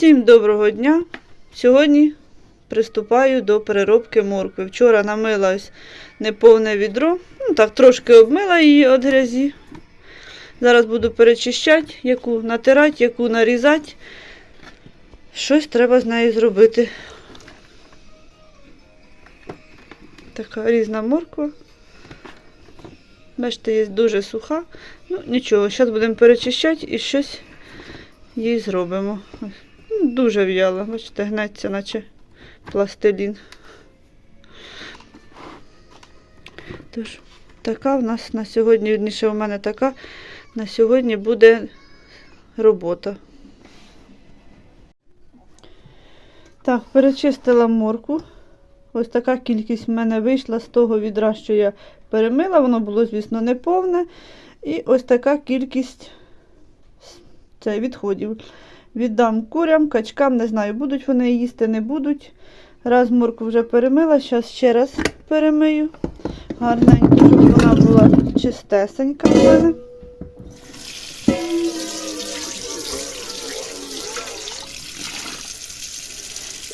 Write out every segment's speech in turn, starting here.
Всім доброго дня! Сьогодні приступаю до переробки моркви. Вчора намила ось неповне відро, ну так трошки обмила її від грязі. Зараз буду перечищати, яку натирати, яку нарізати. Щось треба з нею зробити. Така різна морква. Бачите, є дуже суха. Ну, нічого, зараз будемо перечищати і щось їй зробимо. Дуже в'яла, бачите, гнеться, наче пластилін. Тож, така в нас на сьогодні, вірніше, у мене така на сьогодні буде робота. Так, перечистила морку. Ось така кількість в мене вийшла з того відра, що я перемила. Воно було, звісно, не повне. І ось така кількість це, відходів. Віддам курям, качкам, не знаю, будуть вони їсти, не будуть. Раз морку вже перемила, зараз ще раз перемию. Гарненько, щоб вона була чистесенька в мене.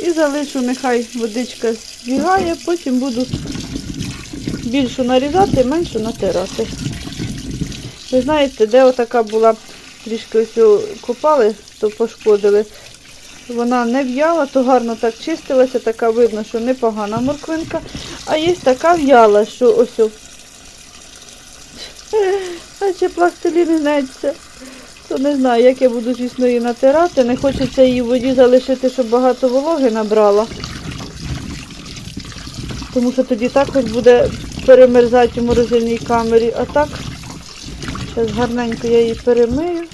І залишу, нехай водичка збігає, потім буду більшу нарізати, меншу натирати. Ви знаєте, де отака була, трішки ось копали, то пошкодили. Вона не в'яла, то гарно так чистилася, така видно, що непогана морквинка. А є така в'яла, що ось. о- Наче пластилін гнеться. То не знаю, як я буду, звісно, її натирати. Не хочеться її в воді залишити, щоб багато вологи набрала. Тому що тоді також буде перемерзати у морозильній камері. А так, зараз гарненько я її перемию,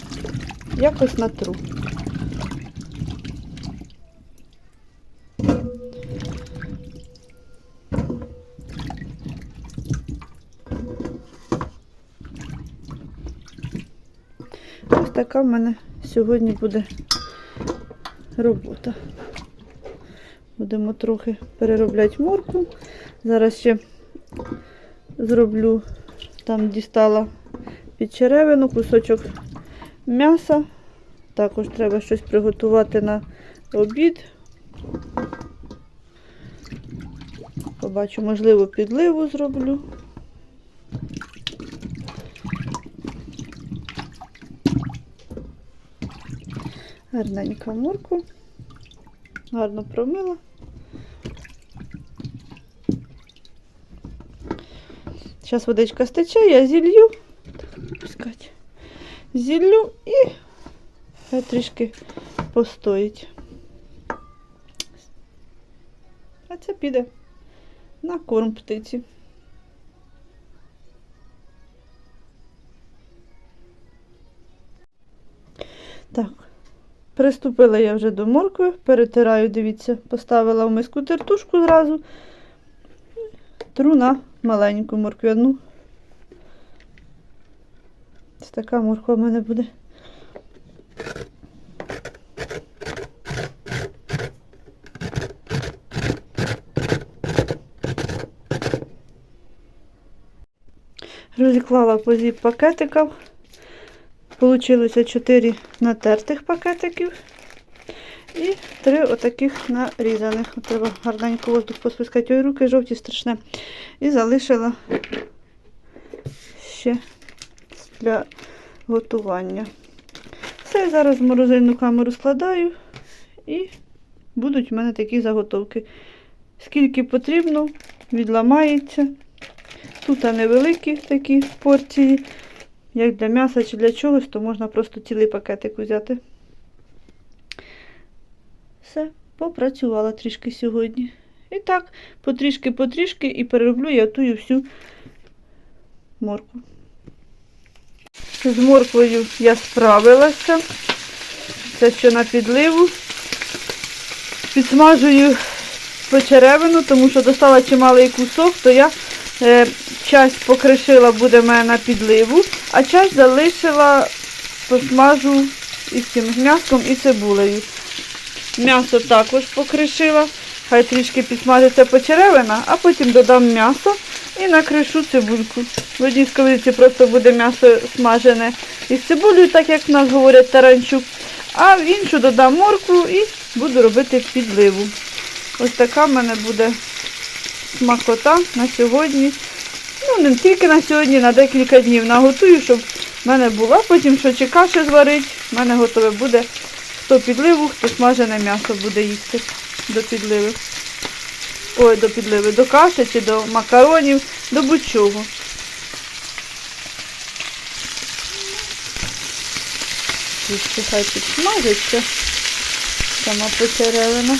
якось натру. Ось така в мене сьогодні буде робота. Будемо трохи переробляти морку. Зараз ще зроблю, там дістала під черевину, кусочок м'яса. Також треба щось приготувати на обід. Побачу, можливо, підливу зроблю. Гарненька морку. Гарно промила. Зараз водичка стече, я зілью. Зіллю і трішки постоїть. А це піде на корм птиці. Так, Приступила я вже до моркви, перетираю, дивіться, поставила в миску тертушку зразу. Тру на маленьку морквяну. Така морква в мене буде. Розіклала по зіп пакетиків. Получилося 4 натертих пакетиків і 3 отаких нарізаних. От Треба гарненько воздух поспускати. Ой, руки жовті страшне. І залишила ще для готування. Все, зараз в морозильну камеру складаю і будуть в мене такі заготовки. Скільки потрібно, відламається. Тут невеликі такі порції. Як для м'яса чи для чогось, то можна просто цілий пакетик взяти. Все, попрацювала трішки сьогодні. І так, потрішки-потрішки і перероблю я тую всю морку. З морквою я справилася. Це що на підливу. Підсмажую почеревину, тому що достала чималий кусок, то я е, часть покришила буде в мене на підливу, а часть залишила, посмажу із цим з м'яском і цибулею. М'ясо також покришила, хай трішки підсмажиться почеревина, а потім додам м'ясо і накришу цибульку. В одній сковорідці просто буде м'ясо смажене із цибулею, так як в нас говорять таранчук. А в іншу додам моркву і буду робити підливу. Ось така в мене буде смакота на сьогодні. Ну, не тільки на сьогодні, на декілька днів наготую, щоб в мене була. Потім, що чи каші зварить, в мене готове буде хто підливу, хто смажене м'ясо буде їсти до підливи. Ой, до підливи, до каші чи до макаронів, до будь-чого. Хай підсмажиться. Сама почеревина.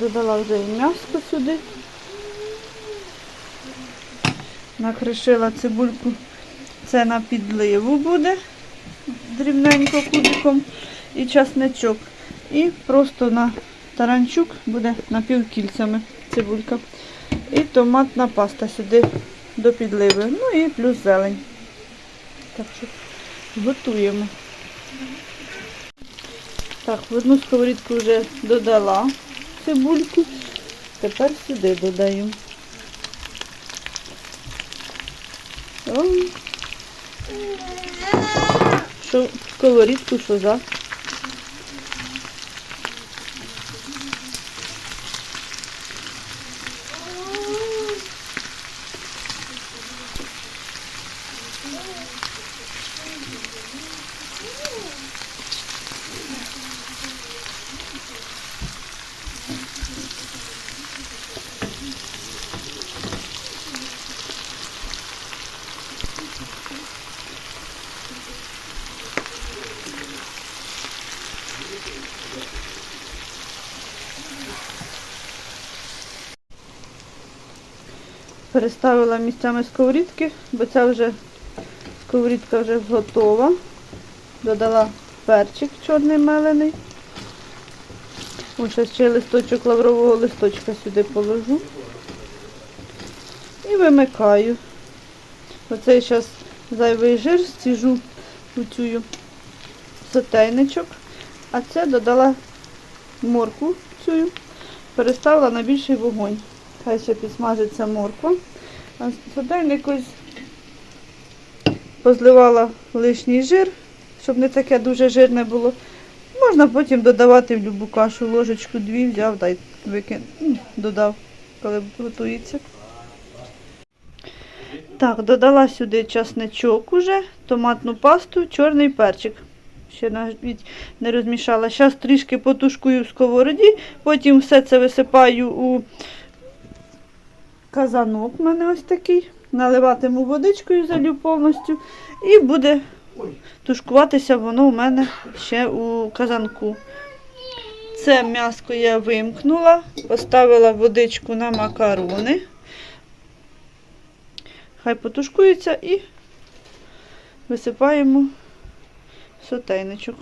Додала вже і м'ясо сюди. Накришила цибульку. Це на підливу буде дрібненько кубиком і часничок. І просто на таранчук буде напівкільцями цибулька. І томатна паста сюди до підливи. Ну і плюс зелень. Так що готуємо. Так, в одну сковорідку вже додала цибульку. Тепер сюди додаю. О. Що в сковорідку, що за? Переставила місцями сковорідки, бо ця вже сковорідка вже готова. Додала перчик чорний мелений. Ось ще листочок лаврового листочка сюди положу. І вимикаю. Оцей зараз зайвий жир стіжу у цю сотейничок. А це додала морку цю, переставила на більший вогонь. Хай ще підсмажиться морква. А сотейник ось позливала лишній жир, щоб не таке дуже жирне було. Можна потім додавати в любу кашу, ложечку дві взяв, дай викин, ну, додав, коли готується. Так, додала сюди часничок уже, томатну пасту, чорний перчик. Ще навіть не розмішала. Зараз трішки потушкую в сковороді, потім все це висипаю у казанок у мене ось такий. Наливатиму водичкою залю повністю. І буде тушкуватися воно у мене ще у казанку. Це м'яско я вимкнула, поставила водичку на макарони. Хай потушкується і висипаємо в сотейничок.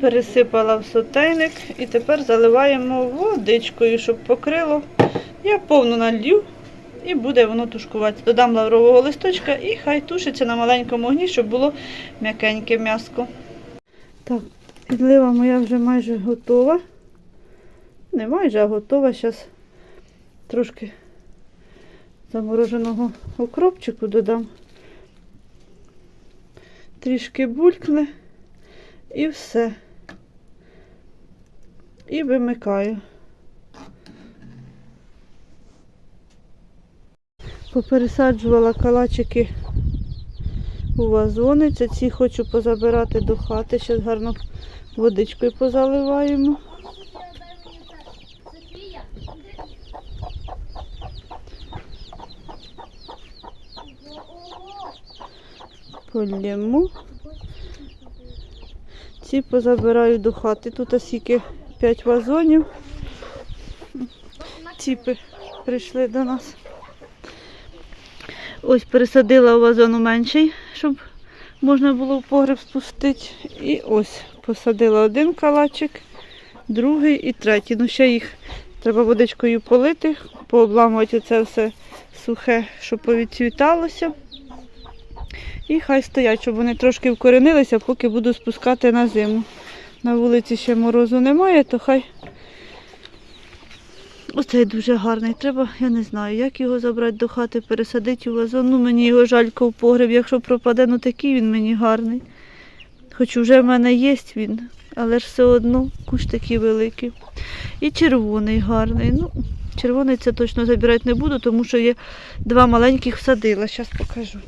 Пересипала в сотейник і тепер заливаємо водичкою, щоб покрило. Я повну налью і буде воно тушкувати. Додам лаврового листочка і хай тушиться на маленькому огні, щоб було м'якеньке м'яско. Так, підлива моя вже майже готова. Не майже, а готова. Зараз трошки замороженого окропчику додам. Трішки булькне і все. І вимикаю. Попересаджувала калачики у вазони. Це ці хочу позабирати до хати. Зараз гарно водичкою позаливаємо. Полємо. Ці позабираю до хати. Тут скільки 5 вазонів. Ціпи прийшли до нас. Ось пересадила у вазону менший, щоб можна було в погреб спустити. І ось посадила один калачик, другий і третій. Ну, ще їх треба водичкою полити, пообламувати це все сухе, щоб повідцвіталося. І хай стоять, щоб вони трошки вкоренилися, поки буду спускати на зиму. На вулиці ще морозу немає, то хай. Оцей дуже гарний. Треба, я не знаю, як його забрати до хати, пересадити у вазон. Ну, мені його жалько в погреб. Якщо пропаде, ну такий він мені гарний. Хоч вже в мене є він, але ж все одно кущ такий великий. І червоний гарний. Ну, червоний це точно забирати не буду, тому що є два маленьких всадила. Зараз покажу.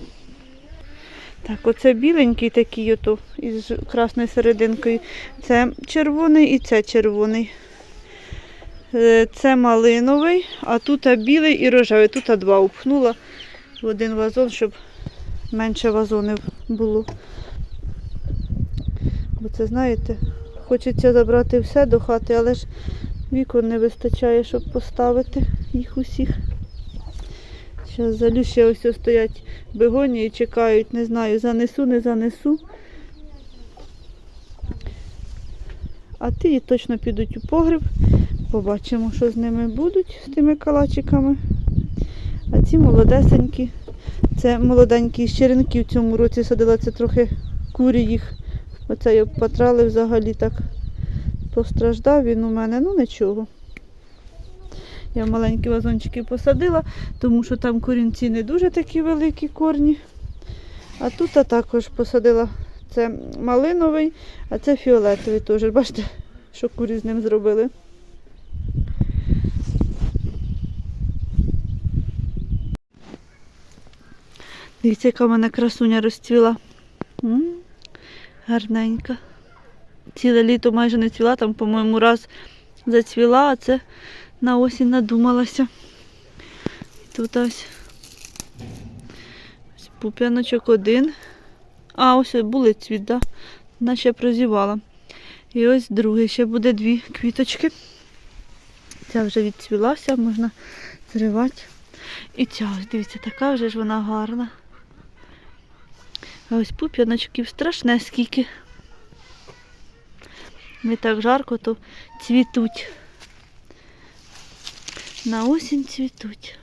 Так, оце біленький такий ото із красною серединкою. Це червоний і це червоний. Е, Це малиновий, а тут білий і рожевий. Тут два упхнула в один вазон, щоб менше вазонів було. Бо це, знаєте, хочеться забрати все до хати, але ж вікон не вистачає, щоб поставити їх усіх. Зараз залю ще ось стоять бегоні і чекають, не знаю, занесу, не занесу. А ті точно підуть у погреб. Побачимо, що з ними будуть, з тими калачиками. А ці молодесенькі. Це молоденькі з черенків в цьому році садила, це трохи курі їх. Оце я потрали взагалі так постраждав він у мене, ну нічого. Я маленькі вазончики посадила, тому що там корінці не дуже такі великі корні. А тут я також посадила це малиновий, а це фіолетовий теж. Бачите, що курі з ним зробили. Дивіться, яка в мене красуня розцвіла. М, Гарненька. Ціле літо майже не цвіла, там, по-моєму, раз зацвіла, а це на осінь надумалася. Тут ось, ось пуп'яночок один. А, ось були цвіт, да? Вона ще прозівала. І ось другий, ще буде дві квіточки. Ця вже відцвілася, можна зривати. І ця ось, дивіться, така вже ж вона гарна. А ось пуп'яночків страшне скільки. Не так жарко, то цвітуть. На осінь цвітуть.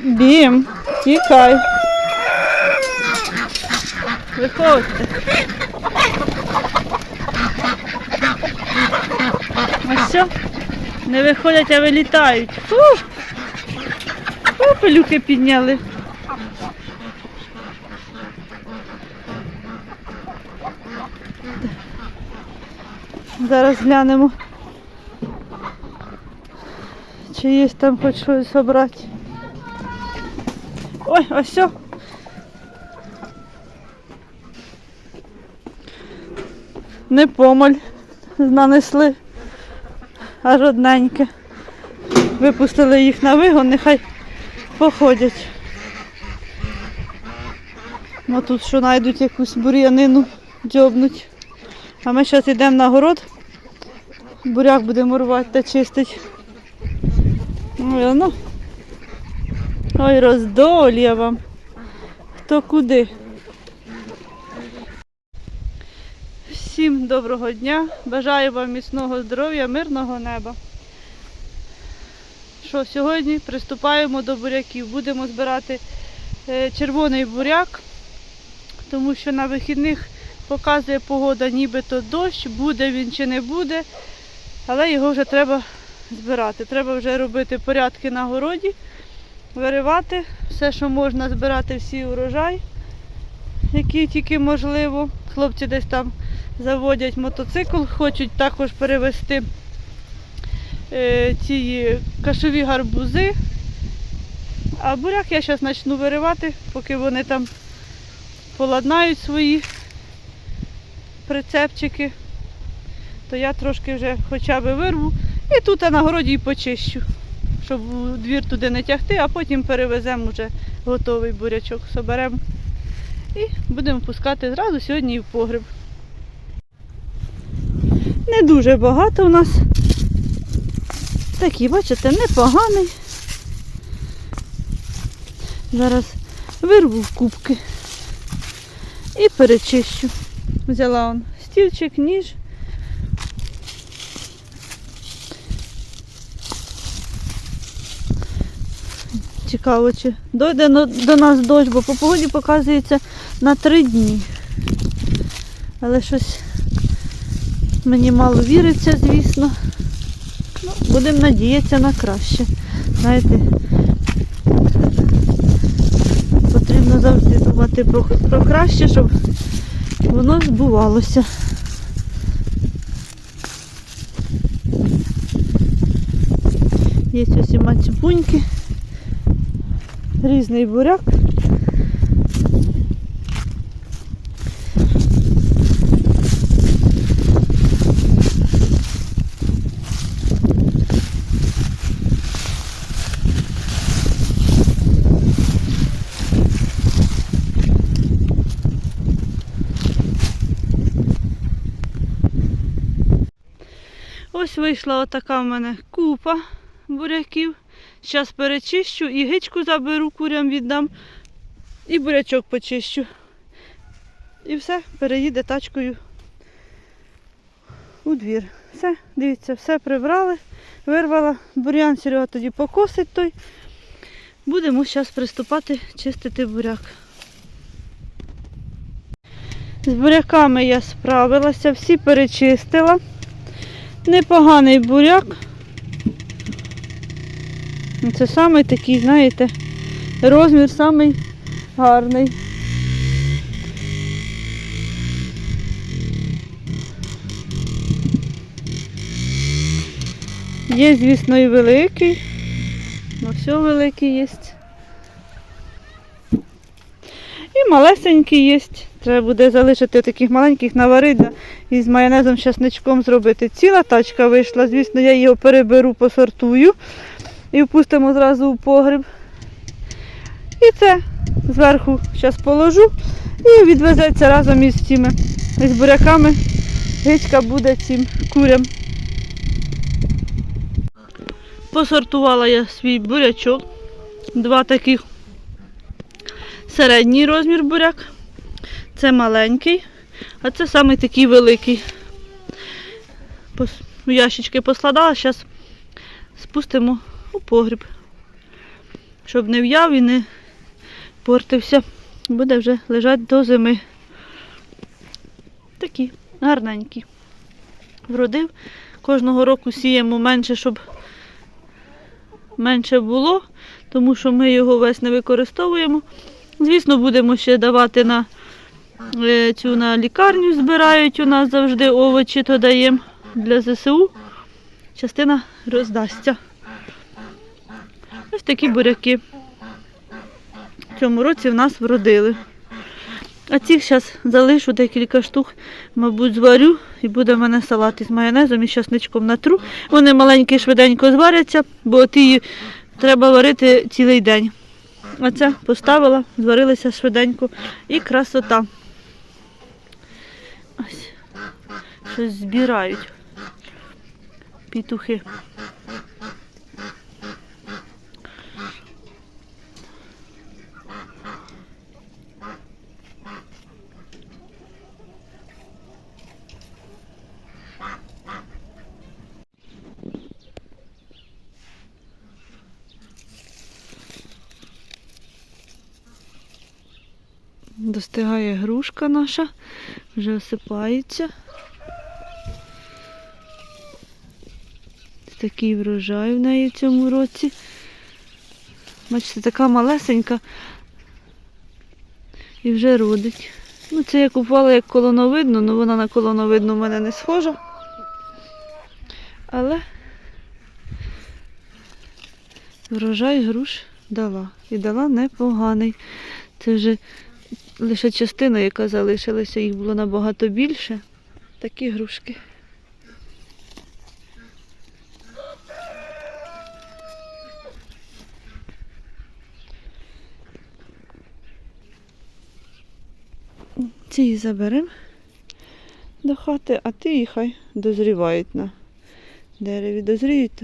Бім, тікай. Виходьте. Ось все. Не виходять, а вилітають. Фу. Фу, пилюки підняли. Зараз глянемо. Чи є там хоч щось обрати. Ой, ось все. Не помоль нанесли. Аж одненьке. Випустили їх на вигон, нехай походять. Ну тут що знайдуть якусь бур'янину дзьобнуть. А ми зараз йдемо на город. Буряк будемо рвати та чистити. Ну. Ой, роздолія вам. Хто куди. Всім доброго дня. Бажаю вам міцного здоров'я, мирного неба. Що, сьогодні приступаємо до буряків. Будемо збирати е, червоний буряк, тому що на вихідних показує погода, нібито дощ, буде він чи не буде, але його вже треба збирати. Треба вже робити порядки на городі, виривати все, що можна збирати, всі урожай, які тільки можливо. Хлопці десь там заводять мотоцикл, хочуть також перевезти ці кашові гарбузи. А буряк я зараз почну виривати, поки вони там поладнають свої прицепчики, то я трошки вже хоча б вирву і тут на городі і почищу, щоб двір туди не тягти, а потім перевеземо вже готовий бурячок, соберемо І будемо пускати зразу сьогодні і в погреб. Не дуже багато у нас. Такий, бачите, непоганий. Зараз вирву в кубки і перечищу. Взяла он стільчик, ніж. Цікаво, чи дойде до нас дощ, бо по погоді показується на три дні. Але щось мені мало віриться, звісно. Будемо надіятися на краще. Знаєте, потрібно завжди думати про, про краще, щоб воно збувалося. Є ось і мацюпуньки, різний буряк. Ось вийшла отака в мене купа буряків. Зараз перечищу і гичку заберу, курям віддам, і бурячок почищу. І все, переїде тачкою у двір. Все, дивіться, все прибрали, вирвала. Бурян Серега тоді покосить той. Будемо зараз приступати чистити буряк. З буряками я справилася, всі перечистила. Непоганий буряк. Ну, Це самий такий, знаєте, розмір самий гарний. Є, звісно, і великий. Ну, все великий є. І малесенький є. Треба буде залишити таких маленьких наварити і з майонезом часничком зробити. Ціла тачка вийшла, звісно, я його переберу, посортую і впустимо зразу у погріб. І це зверху зараз положу і відвезеться разом із цими із буряками. Гичка буде цим курям. Посортувала я свій бурячок. Два таких середній розмір буряк. Це маленький, а це саме такий великий. Ящички поскладала, зараз спустимо у погріб. Щоб не в'яв і не портився. Буде вже лежати до зими. Такі гарненькі. Вродив. Кожного року сіємо менше, щоб менше було, тому що ми його весь не використовуємо. Звісно, будемо ще давати на цю на лікарню збирають у нас завжди овочі, то даємо для ЗСУ. Частина роздасться. Ось такі буряки. В цьому році в нас вродили. А цих зараз залишу декілька штук, мабуть, зварю і буде в мене салат із майонезом і часничком натру. Вони маленькі швиденько зваряться, бо ті треба варити цілий день. Оце поставила, зварилися швиденько і красота. Ось. Щось збирають. Пітухи. Достигає грушка наша, вже осипається. Такий врожай в неї в цьому році. Бачите, така малесенька і вже родить. Ну, це я купувала як колоновидну, але вона на колоновидну в мене не схожа. Але врожай груш дала. І дала непоганий. Це вже лише частина, яка залишилася, їх було набагато більше. Такі грушки. Ці заберемо до хати, а ті їх дозрівають на дереві. Дозріють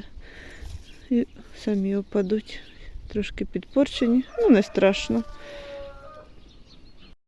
і самі опадуть. Трошки підпорчені, ну не страшно.